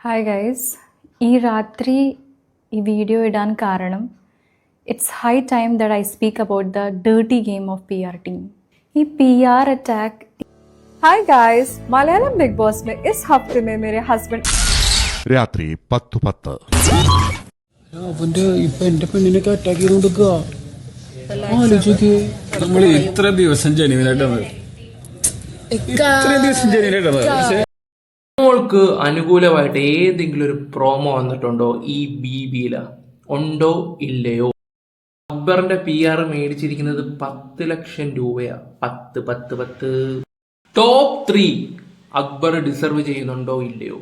Hi guys ഈ രാത്രി ഈ വീഡിയോ ഇടാൻ കാരണം it's high time the I speak about the dirty game of P R team ഈ P R attack hi guys Malayalam big boss may ഇസ് ഹഫ്റ്റ് മേരെ ഹസ്ബൻഡ് രാത്രി പത്ത് പത്ത്. അവന്റെ ഇപ്പൊ എന്റെ പെണ്ണിനൊക്കെ അറ്റാക്ക് ചെയ്തോണ്ടിരിക്കുക നമ്മൾ ഇത്ര ദിവസം ജനുവിനായിട്ടാണ് ഇത്ര ദിവസം ജനുവിനായിട്ടാണ് മോൾക്ക് അനുകൂലമായിട്ട് ഏതെങ്കിലും ഒരു പ്രോമോ വന്നിട്ടുണ്ടോ ഈ ബി ബിയില ഉണ്ടോ ഇല്ലയോ? അക്ബറിന്റെ പി ആർ മേടിച്ചിരിക്കുന്നത് പത്ത് ലക്ഷം രൂപയാ. പത്ത് പത്ത് പത്ത്. ടോപ്പ് ത്രീ അക്ബർ ഡിസർവ് ചെയ്യുന്നുണ്ടോ ഇല്ലയോ?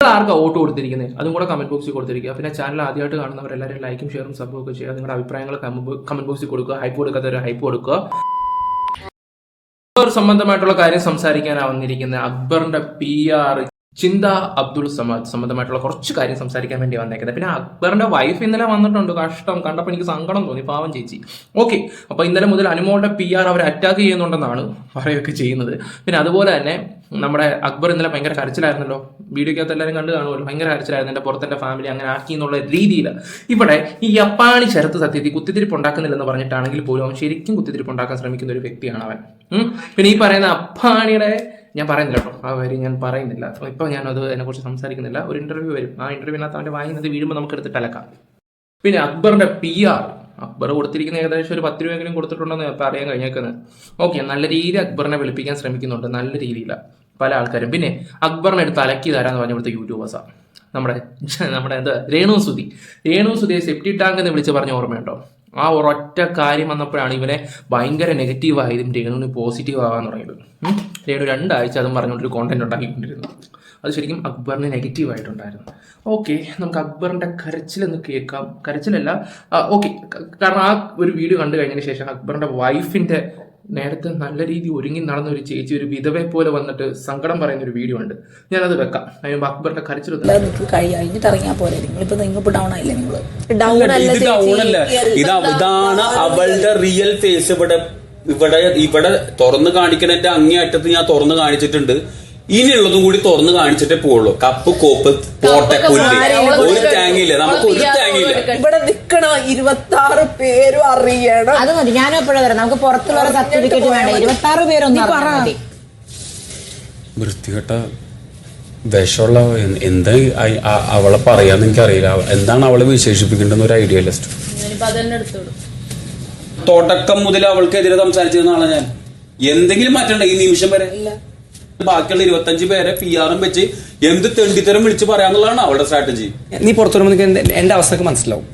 നിങ്ങൾ ആർക്കാ വോട്ട് കൊടുത്തിരിക്കുന്നത് അതും കൂടെ കമന്റ് ബോക്സിൽ കൊടുത്തിരിക്കുക. പിന്നെ ചാനൽ ആദ്യമായിട്ട് കാണുന്നവരെല്ലാവരും ലൈക്കും ഷെയറും സബ്സ്ക്രൈബ് ഒക്കെ ചെയ്യുക. നിങ്ങളുടെ അഭിപ്രായങ്ങൾ കമന്റ് ബോക്സിൽ കൊടുക്കുക. ഹൈപ്പ് കൊടുക്കാത്തവരെ ഹൈപ്പ് കൊടുക്കുക. സംബന്ധമായിട്ടുള്ള കാര്യം സംസാരിക്കാനാണ് വന്നിരിക്കുന്നത് അക്ബറിന്റെ പി ആർ ചിന്ത അബ്ദുൾ സമദ് സംബന്ധമായിട്ടുള്ള കുറച്ച് കാര്യം സംസാരിക്കാൻ വേണ്ടി വന്നേക്കുന്നത്. പിന്നെ അക്ബറിന്റെ വൈഫ് ഇന്നലെ വന്നിട്ടുണ്ട്. കഷ്ടം. കണ്ടപ്പോൾ എനിക്ക് സങ്കടം തോന്നി. പാവം ചേച്ചി. ഓക്കെ അപ്പൊ ഇന്നലെ മുതൽ അനുമോളുടെ പി ആർ അവർ അറ്റാക്ക് ചെയ്യുന്നുണ്ടെന്നാണ് പറയുകയൊക്കെ ചെയ്യുന്നത്. പിന്നെ അതുപോലെ തന്നെ നമ്മുടെ അക്ബർ ഇന്നലെ ഭയങ്കര കരച്ചിലായിരുന്നല്ലോ. വീഡിയോക്കകത്ത് എല്ലാവരും കണ്ടു കാണുമല്ലോ. ഭയങ്കര കരച്ചിലായിരുന്നു. എന്റെ പുറത്തെ ഫാമിലി അങ്ങനെ ആക്കി എന്നുള്ള രീതിയിൽ. ഇവിടെ ഈ അപ്പാണി ചരത്ത് സത്യത്തിൽ കുത്തിത്തിരിപ്പ് ഉണ്ടാക്കുന്നില്ലെന്ന് പറഞ്ഞിട്ടാണെങ്കിൽ പോലും അവൻ ശരിക്കും കുത്തിത്തിരിപ്പ് ഉണ്ടാക്കാൻ ശ്രമിക്കുന്ന ഒരു വ്യക്തിയാണ് അവൻ. പിന്നെ ഈ പറയുന്ന അപ്പാണിയുടെ ഞാൻ പറയുന്നില്ല കേട്ടോ. ആ വരി ഞാൻ പറയുന്നില്ല. ഇപ്പൊ ഞാൻ അത് അതിനെക്കുറിച്ച് സംസാരിക്കുന്നില്ല. ഒരു ഇന്റർവ്യൂ വരും. ആ ഇന്റർവ്യൂവിനകത്ത് അവന്റെ വായിന്നത് വീഴുമ്പോൾ നമുക്ക് എടുത്തിട്ട് അലക്കാം പിന്നെ അക്ബറിന്റെ പി ആർ അക്ബർ കൊടുത്തിരിക്കുന്ന ഏകദേശം ഒരു പത്ത് രൂപയെങ്കിലും കൊടുത്തിട്ടുണ്ടെന്ന് എന്ന് അറിയാൻ കഴിഞ്ഞേക്കുന്നത്. ഓക്കെ നല്ല രീതിയിൽ അക്ബറിനെ വിളിപ്പിക്കാൻ ശ്രമിക്കുന്നുണ്ട്. നല്ല രീതിയിലാണ് പല ആൾക്കാരും. പിന്നെ അക്ബറിനെ എടുത്ത് അലക്കി തരാന്ന് പറഞ്ഞ ഇവിടുത്തെ യൂട്യൂബേഴ്സാണ് നമ്മുടെ നമ്മുടെ എന്താ രേണു സുധി. രേണു സുധിയെ സെപ്റ്റി ടാങ്ക് എന്ന് വിളിച്ച് പറഞ്ഞ ഓർമ്മയുണ്ടോ? ആ ഒരൊറ്റ കാര്യം വന്നപ്പോഴാണ് ഇവനെ ഭയങ്കര നെഗറ്റീവ് ആയതും രേണുവിന് പോസിറ്റീവ് ആവാൻ തുടങ്ങിയത്. രേണു രണ്ടാഴ്ച അതും പറഞ്ഞുകൊണ്ടൊരു കോണ്ടന്റ് ഉണ്ടാക്കിക്കൊണ്ടിരുന്നു. അത് ശരിക്കും അക്ബറിന് നെഗറ്റീവ് ആയിട്ടുണ്ടായിരുന്നു. ഓക്കെ നമുക്ക് അക്ബറിന്റെ കരച്ചിലെന്ന് കേൾക്കാം. കരച്ചിലല്ല ഓക്കെ കാരണം ആ ഒരു വീഡിയോ കണ്ടു കഴിഞ്ഞതിന് ശേഷം അക്ബറിന്റെ വൈഫിന്റെ നേരത്തെ നല്ല രീതിയിൽ ഒരുങ്ങി നടന്ന ഒരു ചേച്ചി ഒരു വിധവയെ പോലെ വന്നിട്ട് സങ്കടം പറയുന്ന ഒരു വീഡിയോ ഉണ്ട്. ഞാനത് വെക്കാം. അതിന് അക്ബറിന്റെ കരച്ചിൽ നിങ്ങൾക്ക് കഴിഞ്ഞിട്ട് പോലെ നിങ്ങളിപ്പോ നിങ്ങൾക്ക് ഡൗൺ ആയില്ലേ നിങ്ങൾ? ഡൗൺ അല്ല ഇത് ഡൗൺ അല്ല. ഇത് അവ- ഇതാണ് അവളുടെ റിയൽ ഫേസ് ഇവിടെ ഇവിടെ ഇവിടെ തുറന്ന് കാണിക്കണതിന്റെ അങ്ങേയറ്റത്ത് ഞാൻ തുറന്നു കാണിച്ചിട്ടുണ്ട്. ഇനിയുള്ളതും കൂടി തുറന്ന് കാണിച്ചിട്ടേ പോവുള്ളൂ. കപ്പ് കോപ്പ് പോട്ടെ പുല്ല്. ഒരു തേങ്ങയില്ല നമുക്ക് ഒരു തേങ്ങയില്ല ഇവിടെ നിൽക്കണ ഇരുപത്തി ആറ് പേരും അറിയണം. അത് മതി. ഞാനും എപ്പോഴും വരാം നമുക്ക് പുറത്തുള്ള സർട്ടിഫിക്കറ്റ് വേണം ഇരുപത്തി ആറ് പേരൊന്നും അറിഞ്ഞാൽ മതി. വൃത്തികെട്ട വിഷമുള്ള എന്താ അയ്- അ- അവളെ പറയാന്ന് എനിക്കറിയില്ല. അറിയില്ല എന്താണ് അവളെ വിശേഷിപ്പിക്കേണ്ടെന്ന് ഒരു ഐഡിയ ഇല്ല തുടക്കം മുതൽ അവൾക്കെതിരെ സംസാരിച്ചിരുന്ന ആളാ ഞാൻ. എന്തെങ്കിലും മാറ്റണ്ട ഈ നിമിഷം വരെ? ബാക്കിയുള്ള ഇരുപത്തഞ്ച് പേരെ പി ആറും വെച്ച് എന്ത് തെണ്ടിത്തരം വിളിച്ച് പറയാന്നുള്ളതാണ് അവളുടെ സ്ട്രാറ്റജി നീ പുറത്തു വരുമ്പോൾ നിനക്ക് എന്റെ- എന്റെ അവസ്ഥക്ക് മനസ്സിലാവും.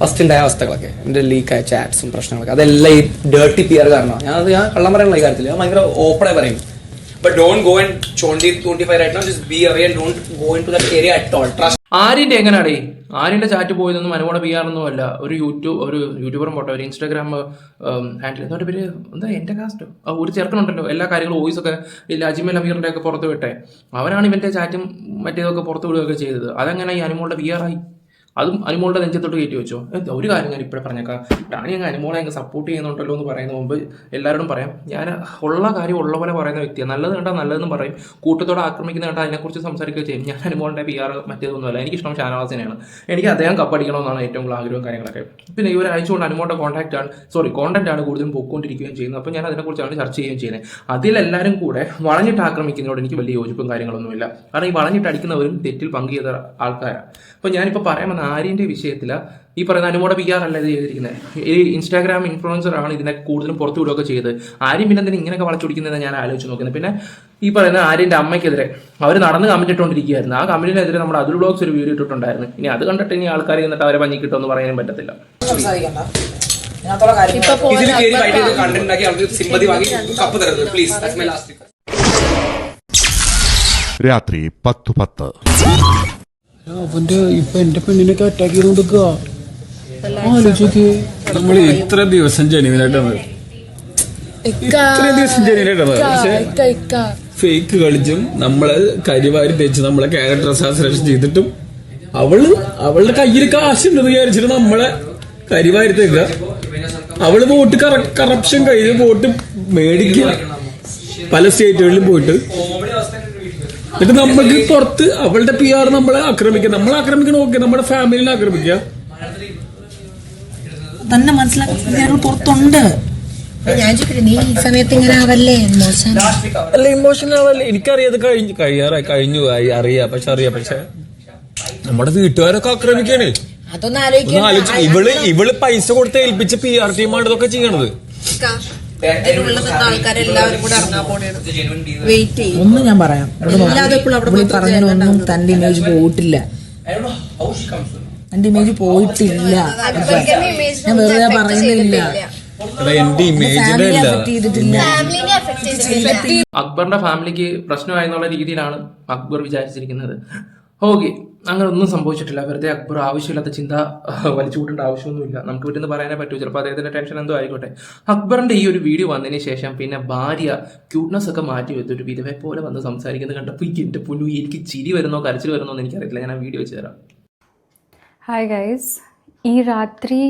ഫസ്റ്റ് ഉണ്ടായ അവസ്ഥകളൊക്കെ. എന്റെ ലീക്കായ ചാറ്റ്സും പ്രശ്നങ്ങളൊക്കെ. അതെല്ലാം ഈ ഡേർട്ടി പി ആർ കാരണമാണ്. ഞാൻ അത് ഞാൻ കള്ളം പറയാനുള്ള ഈ കാര്യത്തിൽ ഞാൻ ഭയങ്കര ഓപ്പണായി പറയും. But don't go and twenty twenty five right now just be അറിയാൻ don't go in to the area at all ആര്യന്റെ എങ്ങനെയാണ് ആര്യന്റെ ചാറ്റ് പോയതൊന്നും അനുമോടെ പി ആറൊന്നും അല്ല. ഒരു യൂട്യൂബ് ഒരു യൂട്യൂബറും പോട്ടെ ഒരു ഇൻസ്റ്റാഗ്രാം ഹാൻഡിൽ എന്നിട്ട് പേര് എന്താ എന്റെ കാസ്റ്റ് ഒരു ചെറുക്കനുണ്ടല്ലോ. എല്ലാ കാര്യങ്ങളും വോയിസ് ഒക്കെ ഇല്ല അജിമൽ അമീറിന്റെ ഒക്കെ പുറത്ത് വിട്ടെ. അവനാണ് ഇവന്റെ ചാറ്റും മറ്റേതൊക്കെ പുറത്ത് വിടുകയൊക്കെ ചെയ്തത്. അതെങ്ങനെ ഈ അനുമോളുടെ പി ആയി? അതും അനുമോളുടെ നെഞ്ചത്തോട്ട് കയറ്റി വെച്ചോ? ഒരു കാര്യം ഞാൻ ഇപ്പോഴും പറഞ്ഞേക്കാം. ഡാനി അങ്ങ് അനുമോളെ അങ്ങ് സപ്പോർട്ട് ചെയ്യുന്നുണ്ടല്ലോ എന്ന് പറയുന്ന മുമ്പ് എല്ലാവരോടും പറയാം. ഞാൻ ഉള്ള കാര്യം ഉള്ള പോലെ പറയുന്ന വ്യക്തിയാണ്. നല്ലത് കണ്ടാൽ നല്ലതെന്ന് പറയും. കൂട്ടത്തോടെ ആക്രമിക്കുന്ന കണ്ടാൽ അതിനെക്കുറിച്ച് സംസാരിക്കുകയും ചെയ്യും. ഞാൻ അനുമോളിന്റെ പി ആർ മറ്റേതൊന്നുമല്ല. എനിക്കിഷ്ടം ഷാനവാസിനെയാണ്. എനിക്ക് അദ്ദേഹം കപ്പടിക്കണമെന്നാണ് ഏറ്റവും കൂടുതൽ ആഗ്രഹവും കാര്യങ്ങളൊക്കെ. പിന്നെ ഈ അയച്ചുകൊണ്ട് കൊണ്ട് അനുമോളുടെ കോൺടാക്റ്റ് ആണ്. സോറി കോണ്ടന്റ് ആണ് കൂടുതലും പോയിക്കൊണ്ടിരിക്കുകയും ചെയ്യുന്നത്. അപ്പോൾ ഞാൻ അതിനെക്കുറിച്ചാണ് ചർച്ച ചെയ്യുകയും ചെയ്യുന്നത്. അതിലെല്ലാവരും കൂടെ വളഞ്ഞിട്ട് ആക്രമിക്കുന്നതിനോട് എനിക്ക് വലിയ യോജിപ്പും കാര്യങ്ങളൊന്നുമില്ല. കാരണം ഈ വളഞ്ഞിട്ട് അടിക്കുന്നവരും തെറ്റിൽ പങ്കു ചെയ്ത ആൾക്കാരാണ് അപ്പോൾ ഞാനിപ്പോൾ പറയാൻ വന്ന ആര്യന്റെ വിഷയത്തില ഈ പറയുന്ന അനുമോടെ പി ആർ അല്ല ഇത് ചെയ്തിരിക്കുന്നത് ഈ ഇൻസ്റ്റാഗ്രാം ഇൻഫ്ലുവൻസർ ആണ് ഇതിനെ കൂടുതലും പുറത്തു വിടുകയൊക്കെ ചെയ്തത്. ആര്യം പിന്നെ എന്തിനാ ഇങ്ങനെയൊക്കെ വളച്ചൊടിക്കുന്നതെന്ന് ഞാൻ ആലോചിച്ച് നോക്കുന്നത് പിന്നെ ഈ പറയുന്ന ആര്യന്റെ അമ്മയ്ക്കെതിരെ അവർ നടന്ന് കമന്റ് ഇട്ടുകൊണ്ടിരിക്കുകയായിരുന്നു ആ കമന്റിനെതിരെ നമ്മുടെ അതിൽ ബ്ലോഗ്സ് ഒരു വീഡിയോ ഇട്ടിട്ടുണ്ടായിരുന്നു. ഇനി അത് കണ്ടിട്ട് ഇനി ആൾക്കാർ എന്നിട്ട് അവരെ പഞ്ഞി കിട്ടുമെന്ന് പറയാനും പറ്റത്തില്ല. സംസാരിക്കണ്ട. ഇതിനകത്തുള്ള കാര്യം ഇതിൽ കയറി ഫൈറ്റ് ചെയ്ത് കണ്ടന്റ് ഉണ്ടാക്കി അവർക്ക് സിമ്പതി വാങ്ങി കപ്പ് തരുന്നത് പ്ലീസ് ദാറ്റ്സ് മൈ ലാസ്റ്റ് രാത്രി പത്ത് പത്ത്. അവന്റെ ഇപ്പൊ എന്റെ പെണ്ണിനൊക്കെ അറ്റാക്ക് ചെയ്തോണ്ടിരിക്കുക ആലോചിക്ക്. നമ്മൾ ഇത്ര ദിവസം ജനുവിനായിട്ടാണ് ദിവസം ജനുവിനായിട്ടാണ് പക്ഷെ ഫേക്ക് കളിച്ചും നമ്മളെ കരിവാരി തേച്ച് നമ്മളെ ക്യാരക്ടർ അസാസിനേഷൻ ചെയ്തിട്ടും അവൾ അവളുടെ കയ്യിൽ കാശുണ്ടെന്ന് വിചാരിച്ചിട്ട് നമ്മളെ കരിവാരി തേക്കുക. അവൾ വോട്ട് കറപ്ഷൻ കഴിഞ്ഞ് വോട്ട് മേടിക്കുക. പല സ്റ്റേറ്റുകളിലും പോയിട്ട്. എന്നിട്ട് നമുക്ക് പുറത്ത് അവളുടെ പി ആർ നമ്മളെ ആക്രമിക്കുക നമ്മളെ ആക്രമിക്കണം ഓക്കെ നമ്മുടെ ഫാമിലിനെ ആക്രമിക്കുക തന്നെ മനസ്സിലാക്കി പുറത്തുണ്ട്. ഞാൻ ചോദിക്കട്ടെ നീ ഈ സമയത്ത് ഇങ്ങനെ ആവല്ലേ? മോശം. അല്ല ഇമോഷണൽ ആവല്ലേ? എനിക്കറിയാതെ കഴിഞ്ഞു കഴിയാറായി കഴിഞ്ഞു ആയി അറിയാം പക്ഷെ അറിയാം പക്ഷെ. നമ്മുടെ വീട്ടുകാരൊക്കെ ആക്രമിക്കാണ്. അതൊന്നും ആലോചിച്ച് ഇവൾ ഇവൾ പൈസ കൊടുത്ത് ഏൽപ്പിച്ച് പി ആർ ടീമാണ് ഇതൊക്കെ ചെയ്യണത്. ഒന്ന് ഞാൻ പറയാം. ഇവിടെ പറഞ്ഞൊന്നും തന്റെ ഇമേജ് പോയിട്ടില്ല. എന്റെ ഇമേജ് പോയിട്ടില്ല. ഞാൻ വെറുതെ പറയുന്നില്ല. അക്ബറിന്റെ ഫാമിലിക്ക് പ്രശ്നമായെന്നുള്ള രീതിയിലാണ് അക്ബർ വിചാരിച്ചിരിക്കുന്നത്. ഓക്കെ അങ്ങനെ ഒന്നും സംഭവിച്ചിട്ടില്ല. വെറുതെ അക്ബർ ആവശ്യമില്ലാത്ത ചിന്ത വലിച്ചു കൂട്ടേണ്ട ആവശ്യമൊന്നുമില്ല. നമുക്ക് വീട്ടിൽ പറയാനേ പറ്റൂ. ചിലപ്പോൾ അദ്ദേഹത്തിന്റെ ടെൻഷൻ എന്തോ ആയിക്കോട്ടെ. അക്ബറിന്റെ ഈ ഒരു വീഡിയോ വന്നതിന് ശേഷം പിന്നെ ഭാര്യ ക്യൂട്ട്നെസ് ഒക്കെ മാറ്റി വെച്ചു ഒരു വിധവെ പോലെ വന്ന് സംസാരിക്കുന്നത് കണ്ടപ്പോൾ എന്റെ പൊന്നു എനിക്ക് ചിരി വരുന്നോ കരച്ചിൽ വരുന്നോ എന്ന് എനിക്കറിയില്ല ഞാൻ ആ വീഡിയോ വെച്ച് തരാം. ഹായ് ഗൈസ് ഈ രാത്രി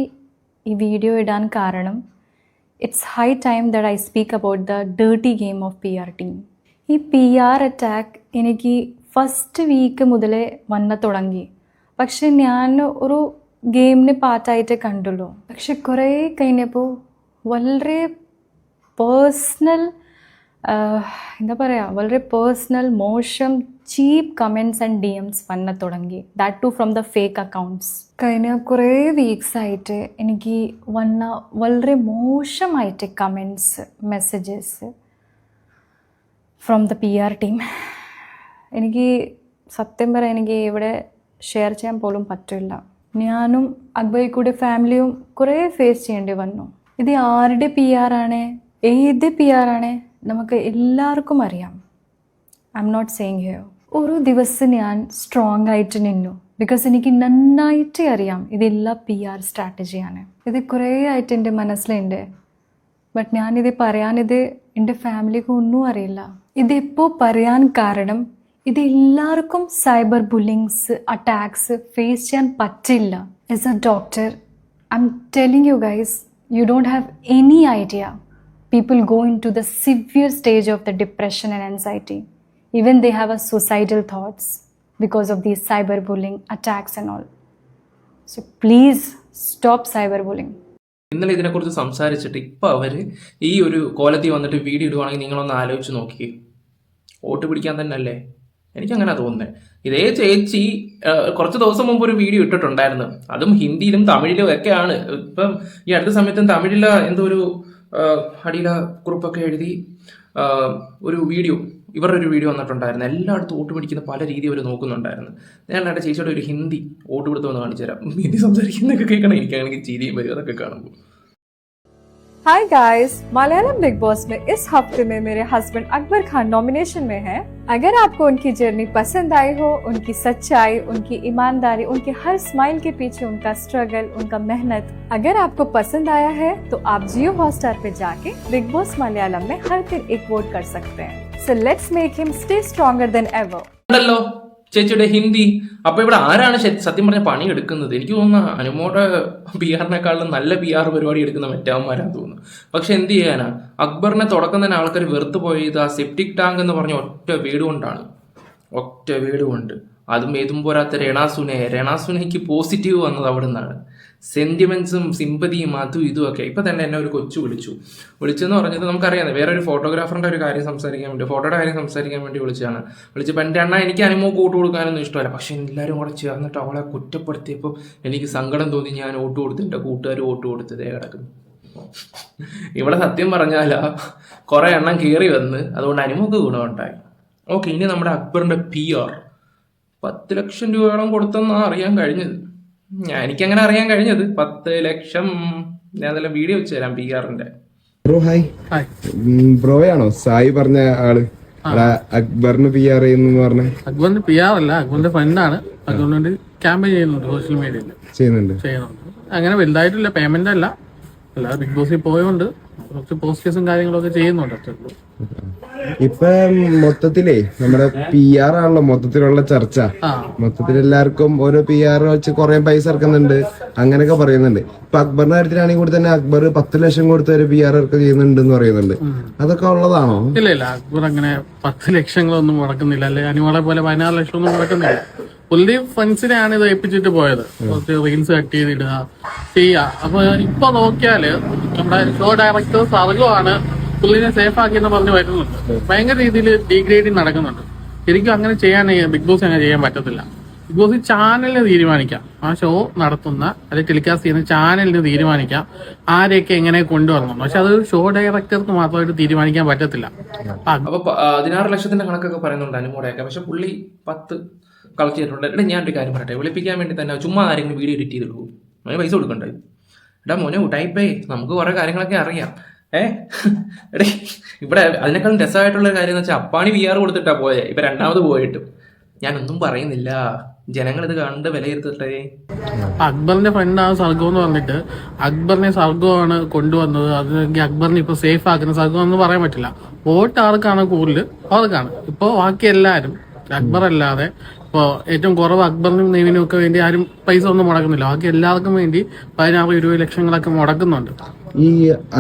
ഈ വീഡിയോ ഇടാൻ കാരണം it's high time that I speak about the dirty game of P R team ഈ പി ആർ അറ്റാക്ക് എനിക്ക് ഫസ്റ്റ് വീക്ക് മുതലേ വന്ന തുടങ്ങി. പക്ഷെ ഞാൻ ഒരു ഗെയിമിന് പാർട്ടായിട്ടേ കണ്ടുള്ളൂ. പക്ഷെ കുറേ കഴിഞ്ഞപ്പോൾ വളരെ പേഴ്സണൽ എന്താ പറയുക വളരെ പേഴ്സണൽ മോശം cheap comments and D Ms വന്ന തുടങ്ങി. That to from the fake accounts കഴിഞ്ഞ കുറേ വീക്സ് ആയിട്ട് എനിക്ക് വന്ന വളരെ മോശമായിട്ട് comments messages from the P R team എനിക്ക് സത്യം പറയാൻ എനിക്ക് ഇവിടെ ഷെയർ ചെയ്യാൻ പോലും പറ്റില്ല. ഞാനും കൂടെ ഫാമിലിയും കുറേ ഫേസ് ചെയ്യേണ്ടി വന്നു. ഇത് ആരുടെ പി ആർ ആണ്? ഏത് പി ആർ ആണ്? നമുക്ക് എല്ലാവർക്കും അറിയാം. I am not saying here ഒരു ദിവസം ഞാൻ സ്ട്രോങ് ആയിട്ട് നിന്നു. ബിക്കോസ് എനിക്ക് നന്നായിട്ട് അറിയാം ഇതെല്ലാം പി ആർ സ്ട്രാറ്റജിയാണ് ഇത് കുറേ ആയിട്ട് എന്റെ മനസ്സിലുണ്ട്. ബട്ട് ഞാനിത് പറയാനിത് എന്റെ ഫാമിലിക്ക് ഒന്നും അറിയില്ല. ഇതിപ്പോൾ പറയാൻ കാരണം ഇത് എല്ലാവർക്കും സൈബർ ബുള്ളിങ്സ് അറ്റാക്സ് ഫേസ് ചെയ്യാൻ പറ്റില്ല as a doctor I am telling you guys you don't have any idea people go into the severe stage of the depression and anxiety. Even they have a suicidal thoughts because of these cyberbullying attacks and all. So please stop cyberbullying. ഇന്നലെ ഇതിനെക്കുറിച്ച് സംസാരിച്ചിട്ട് ഇപ്പോൾ അവർ ഈ ഒരു കോലത്തിൽ വന്നിട്ട് video ഇടുവാണെങ്കിൽ നിങ്ങളൊന്ന് ആലോചിച്ച് നോക്കിയേ വോട്ട് പിടിക്കാൻ തന്നെ അല്ലേ എനിക്കങ്ങനെ തോന്നുന്നത് ഇതേ ചേച്ചി കുറച്ച് ദിവസം മുമ്പ് ഒരു വീഡിയോ ഇട്ടിട്ടുണ്ടായിരുന്നു. അതും ഹിന്ദിയിലും തമിഴിലും ഒക്കെയാണ്. ഇപ്പം ഈ അടുത്ത സമയത്തും തമിഴില എന്തോ ഒരു അടിയില കുറിപ്പൊക്കെ എഴുതി ഒരു വീഡിയോ ഇവരുടെ ഒരു വീഡിയോ വന്നിട്ടുണ്ടായിരുന്നു. എല്ലായിടത്തും ഓട്ട് പിടിക്കുന്ന പല രീതി അവർ നോക്കുന്നുണ്ടായിരുന്നു. ഞാൻ എന്റെ ചേച്ചിയുടെ ഒരു ഹിന്ദി വോട്ട് വന്ന് കാണിച്ചു തരാം ഹിന്ദി സംസാരിക്കുന്നതൊക്കെ കേൾക്കണം. എനിക്കാണെങ്കിൽ ചിരിയും വരും. അതൊക്കെ കാണുമ്പോൾ. Hi guys Malayalam big boss में इस हफ़्ते में मेरे हस्बैंड अकबर खान नॉमिनेशन में हैं। अगर आपको उनकी जर्नी पसंद आई हो, उनकी सच्चाई, उनकी ईमानदारी, उनके हर स्माइल के पीछे उनका स्ट्रगल उनका मेहनत अगर आपको पसंद आया है तो आप जियो हॉटस्टार पे जाके बिग बॉस मलयालम में हर दिन एक वोट कर सकते हैं so let's make him stay stronger than ever ചേച്ചിയുടെ ഹിന്ദി. അപ്പൊ ഇവിടെ ആരാണ് സത്യം പറഞ്ഞ പണി എടുക്കുന്നത് എനിക്ക് തോന്നുന്നു അനുമോടെ പി ആറിനെക്കാളും നല്ല പി ആർ പരിപാടി എടുക്കുന്ന മറ്റാവന്മാരാന്ന് തോന്നുന്നു. പക്ഷെ എന്ത് ചെയ്യാനാ? അക്ബറിനെ തുടക്കം തന്നെ ആൾക്കാർ വെറുത്ത് പോയത് ആ സെപ്റ്റിക് ടാങ്ക് എന്ന് പറഞ്ഞ ഒറ്റ വീട് കൊണ്ടാണ്. ഒറ്റ വീട് കൊണ്ട്. അതും ഏതും പോരാത്ത രണാസുനെ. രണാസുനയ്ക്ക് പോസിറ്റീവ് വന്നത് അവിടെ നിന്നാണ് സെന്റിമെന്റ്സും സിമ്പതിയും അതും ഇതും ഒക്കെ. ഇപ്പൊ തന്നെ എന്നെ ഒരു കൊച്ചു വിളിച്ചു. വിളിച്ചെന്ന് പറഞ്ഞത് നമുക്കറിയാം വേറെ ഒരു ഫോട്ടോഗ്രാഫറിന്റെ ഒരു കാര്യം സംസാരിക്കാൻ വേണ്ടി ഫോട്ടോയുടെ കാര്യം സംസാരിക്കാൻ വേണ്ടി വിളിച്ചതാണ്. വിളിച്ചപ്പോൾ എന്റെ അണ്ണ എനിക്ക് അനുമോ കൂട്ട് കൊടുക്കാനൊന്നും ഇഷ്ടമല്ല. പക്ഷെ എല്ലാവരും കൂടെ ചേർന്നിട്ട് അവളെ കുറ്റപ്പെടുത്തിയപ്പോൾ എനിക്ക് സങ്കടം തോന്നി ഞാൻ വോട്ട് കൊടുത്തു എന്റെ കൂട്ടുകാർ വോട്ട് കൊടുത്തതേ കിടക്കുന്നു. ഇവിടെ സത്യം പറഞ്ഞാൽ കുറെ എണ്ണം കയറി വന്ന് അതുകൊണ്ട് അനുമോക്ക് ഗുണമുണ്ടായി. ഓക്കെ ഇനി നമ്മുടെ അക്ബറിന്റെ പി ആർ പത്ത് ലക്ഷം രൂപയോളം കൊടുത്തെന്നാ അറിയാൻ കഴിഞ്ഞത്. ഞാൻ എനിക്കങ്ങനെ അറിയാൻ കഴിഞ്ഞത്. പത്ത് ലക്ഷം ഞാൻ നല്ല വീഡിയോ വെച്ച് തരാം പി ആറിന്റെ ബ്രോ ഹായ് ബ്രോയാണോ സായി പറഞ്ഞ ആൾ. അക്ബറിന് പി ആർ ചെയ്യുന്നു പറഞ്ഞ. അക്ബറിന് പി ആർ അല്ല അക്ബറിന്റെ ഫ്രണ്ടാണ് അതുകൊണ്ട് ക്യാമ്പയിൻ ചെയ്യുന്നുണ്ട് സോഷ്യൽ മീഡിയയിൽ ചെയ്യുന്നുണ്ട്. ചെയ്യുന്നുണ്ട്. അങ്ങനെ വലുതായിട്ടില്ല പേയ്മെന്റ് അല്ല. അല്ലാതെ ബിഗ് ബോസിൽ പോയോണ്ട് കുറച്ച് പോസ്റ്റേഴ്സും കാര്യങ്ങളൊക്കെ ചെയ്യുന്നുണ്ട് അത്രേ ഉള്ളൂ ഇപ്പൊ മൊത്തത്തിലേ നമ്മുടെ പി ആർ ആണല്ലോ മൊത്തത്തിലുള്ള ചർച്ച. മൊത്തത്തിൽ എല്ലാവർക്കും ഓരോ പി ആർ വെച്ച് കുറെ പൈസ ഇറക്കുന്നുണ്ട്. അങ്ങനെയൊക്കെ പറയുന്നുണ്ട്. ഇപ്പൊ അക്ബറിന്റെ കാര്യത്തിലാണെങ്കിൽ കൂടി തന്നെ അക്ബർ പത്ത് ലക്ഷം കൊടുത്ത് ഒരു പി ആർ ഇറക്കം ചെയ്യുന്നുണ്ട് എന്ന് പറയുന്നുണ്ട് അതൊക്കെ ഉള്ളതാണോ? ഇല്ല ഇല്ല. അക്ബർ അങ്ങനെ പത്ത് ലക്ഷങ്ങളൊന്നും മുടക്കുന്നില്ല. അല്ലെ അനിമോളെ പോലെ പതിനാറ് ലക്ഷം ഒന്നും മുടക്കുന്നില്ല. പുള്ളി ഫ്രണ്ട്സിനെയാണ് ഇത് ഏൽപ്പിച്ചിട്ട് പോയത്. കുറച്ച് റീൽസ് കട്ട് ചെയ്തിടുക ചെയ്യുക. അപ്പൊ ഇപ്പൊ നോക്കിയാൽ നമ്മുടെ ഷോ ഡയറക്ടർ സർഗമാണ് പുള്ളിനെ സേഫ് ആക്കി എന്ന് പറഞ്ഞ് വരുന്നുണ്ട്. ഭയങ്കര രീതിയിൽ ഡീഗ്രേഡിങ് നടക്കുന്നുണ്ട്. ശരിക്കും അങ്ങനെ ചെയ്യാൻ ബിഗ് ബോസ് അങ്ങനെ ചെയ്യാൻ പറ്റത്തില്ല. ബിഗ് ബോസ് ചാനലിന് തീരുമാനിക്കാം. ആ ഷോ നടത്തുന്ന അല്ലെങ്കിൽ ടെലികാസ്റ്റ് ചെയ്യുന്ന ചാനലിന് തീരുമാനിക്കാം. ആരെയൊക്കെ എങ്ങനെ കൊണ്ടുവരണം. പക്ഷെ അത് ഷോ ഡയറക്ടർക്ക് മാത്രമായിട്ട് തീരുമാനിക്കാൻ പറ്റത്തില്ല. അപ്പൊ പതിനാറ് ലക്ഷത്തിന്റെ കണക്കൊക്കെ പറയുന്നുണ്ട് അനുമോടെയൊക്കെ. പക്ഷെ പുള്ളി പത്ത് കളക്ട് ചെയ്തിട്ടുണ്ട്. ഞാൻ ഒരു കാര്യം പറയട്ടെ. വിളിപ്പിക്കാൻ വേണ്ടി തന്നെ ചുമ്മാ ആരെങ്കിലും വീഡിയോ എഡിറ്റ് ചെയ്തിട്ടുള്ളൂ പൈസ കൊടുക്കണ്ടേ? എടാ മോനെ ഉടായിപ്പേ നമുക്ക് കുറെ കാര്യങ്ങളൊക്കെ അറിയാം. ഏ? എടേ ഇവിടെ അതിനേക്കാളും രസമായിട്ടുള്ള കാര്യം എന്ന് വെച്ചാൽ അപ്പാണി വി ആർ കൊടുത്തിട്ടാ പോയെ. ഇപ്പൊ രണ്ടാമത് പോയിട്ടും. ഞാനൊന്നും പറയുന്നില്ല. ജനങ്ങൾ ഇത് കണ്ട് വിലയിരുത്തട്ടെ. അക്ബറിന്റെ ഫ്രണ്ടാണ് സർഗം എന്ന് പറഞ്ഞിട്ട് അക്ബറിനെ സർഗമാണ് കൊണ്ടുവന്നത്. അത് അക്ബറിനെ ഇപ്പൊ സേഫ് ആക്കുന്ന സർഗം എന്ന് പറയാൻ പറ്റില്ല. വോട്ട് ആർക്കാണ് കൂടുതൽ? അവർക്കാണ്. ഇപ്പൊ ബാക്കി എല്ലാരും അക്ബർ അല്ലാതെ ഇപ്പൊ ഏറ്റവും കുറവ് അക്ബറിനും നെയ്വിനും ഒക്കെ വേണ്ടി ആരും പൈസ ഒന്നും മുടക്കുന്നില്ല. ബാക്കി എല്ലാവർക്കും വേണ്ടി പതിനാറ് ഇരുപത് ലക്ഷങ്ങളൊക്കെ മുടക്കുന്നുണ്ട്. ഈ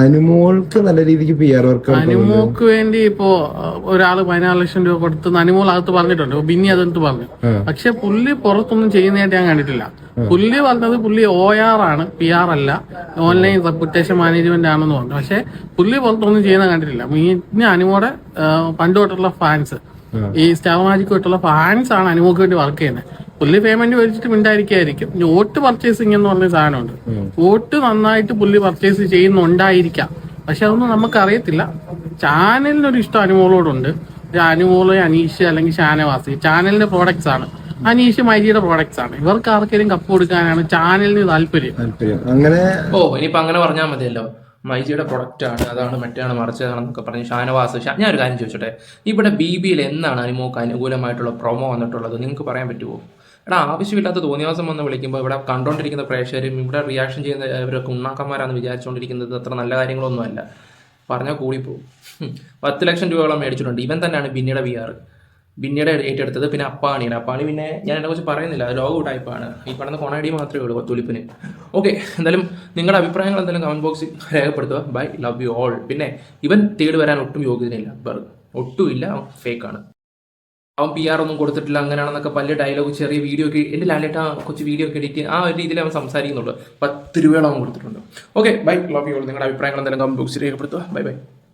അനുമോൾക്ക് നല്ല രീതിക്ക് പി ആർ വർക്ക് അനുമോക്ക് വേണ്ടി ഇപ്പോ ഒരാൾ പതിനാറ് ലക്ഷം രൂപ കൊടുത്ത് അനുമോൾ അകത്ത് പറഞ്ഞിട്ടുണ്ട്. ബിന്നി അതെടുത്ത് പറഞ്ഞു. പക്ഷെ പുള്ളി പുറത്തൊന്നും ചെയ്യുന്നതായിട്ട് ഞാൻ കണ്ടിട്ടില്ല. പുള്ളി പറഞ്ഞത് പുള്ളി ഒ ആർ ആണ് പി ആർ അല്ല. ഓൺലൈൻ റെപ്യൂട്ടേഷൻ മാനേജ്മെന്റ് ആണെന്ന് പറഞ്ഞു. പക്ഷെ പുള്ളി പുറത്തൊന്നും ചെയ്യുന്ന കണ്ടിട്ടില്ല. പിന്നെ അനുമോടെ പണ്ട് തൊട്ടുള്ള ഫാൻസ് ഈ സ്റ്റാർ മാജിക് തൊട്ടുള്ള ഫാൻസ് ആണ് അനുമോക്ക് വേണ്ടി വർക്ക് ചെയ്യുന്നത് പുള്ളി പേയ്മെന്റ് മേടിച്ചിട്ട് മിണ്ടായിരിക്കായിരിക്കും. ഇനി വോട്ട് പർച്ചേസിംഗ് എന്ന് പറഞ്ഞ സാധനമുണ്ട്. വോട്ട് നന്നായിട്ട് പുള്ളി പർച്ചേസ് ചെയ്യുന്നുണ്ടായിരിക്കാം. പക്ഷെ അതൊന്നും നമുക്ക് അറിയത്തില്ല ചാനലിനൊരു ഇഷ്ടം അനുമോളോടുണ്ട്. അനുമോൾ അനീഷ് അല്ലെങ്കിൽ ഷാനവാസി. ചാനലിന്റെ പ്രോഡക്ട്സ് ആണ്. അനീഷ് മൈജിയുടെ പ്രോഡക്ട്സ് ആണ്. ഇവർക്ക് ആർക്കെങ്കിലും കപ്പ് കൊടുക്കാനാണ് ചാനലിന് താല്പര്യം. താല്പര്യം. അങ്ങനെ ഓ ഇനിയിപ്പോ അങ്ങനെ പറഞ്ഞാൽ മതിയല്ലോ. മൈജിയുടെ പ്രൊഡക്റ്റ് ആണ് അതാണ് മറ്റാണ് മറിച്ചതാണെന്നൊക്കെ പറഞ്ഞ് ഷാനവാസ് ഞാൻ ഒരു കാര്യം ചോദിച്ചോട്ടെ? ഇവിടെ ബി ബിയിൽ എന്നാണ് അനുമോക്ക് അനുകൂലമായിട്ടുള്ള പ്രൊമോ വന്നിട്ടുള്ളത്? നിങ്ങൾക്ക് പറയാൻ പറ്റുമോ എടാ ആവശ്യമില്ലാത്ത തോന്നിയാസം വന്ന് വിളിക്കുമ്പോൾ ഇവിടെ കണ്ടുകൊണ്ടിരിക്കുന്ന പ്രേക്ഷകരും ഇവിടെ റിയാക്ഷൻ ചെയ്യുന്ന ഇവരൊക്കെ ഉണ്ണാക്കന്മാരാണെന്ന് വിചാരിച്ചുകൊണ്ടിരിക്കുന്നത് അത്ര നല്ല കാര്യങ്ങളൊന്നുമല്ല. പറഞ്ഞാൽ കൂടിപ്പോകും. പത്ത് ലക്ഷം രൂപയോളം മേടിച്ചിട്ടുണ്ട്. ഇവൻ തന്നെയാണ് ബിന്നിയുടെ വി ആർ ബിന്നിയുടെ ഏറ്റെടുത്തത് പിന്നെ അപ്പാണിയാണ്. അപ്പാണി പിന്നെ ഞാൻ എന്നെ കുറിച്ച് പറയുന്നില്ല. അത് ലോഗോ ടൈപ്പാണ് ഈ പറഞ്ഞ കൊണാടി മാത്രമേ ഉള്ളൂ തുലിപ്പിന്. ഓക്കെ എന്തായാലും നിങ്ങളുടെ അഭിപ്രായങ്ങൾ എന്തായാലും കമന്റ് ബോക്സിൽ രേഖപ്പെടുത്തുക. ബൈ ലവ് യു ഓൾ പിന്നെ ഇവൻ തേടി വരാൻ ഒട്ടും യോഗ്യതയില്ല. അക്ബർ ഒട്ടുമില്ല. ഫേക്ക് ഫേക്കാണ് അവൻ പി ആർ ഒന്നും കൊടുത്തിട്ടില്ല. അങ്ങനെയാണെന്നൊക്കെ പല ഡയലോഗ് ചെറിയ വീഡിയോ ഒക്കെ എന്റെ ലാലേട്ട കൊച്ചു വീഡിയോ ഒക്കെ എഡിറ്റ് ആ ഒരു രീതിയിൽ അവൻ സംസാരിക്കുന്നുള്ളൂ പത്ത് രൂപയോളം അവൻ കൊടുത്തിട്ടുണ്ട്. Okay bye love you all നിങ്ങളുടെ അഭിപ്രായങ്ങൾ എന്തായാലും കമന്റ് ബോക്സിൽ രേഖപ്പെടുത്തുക. Bye bye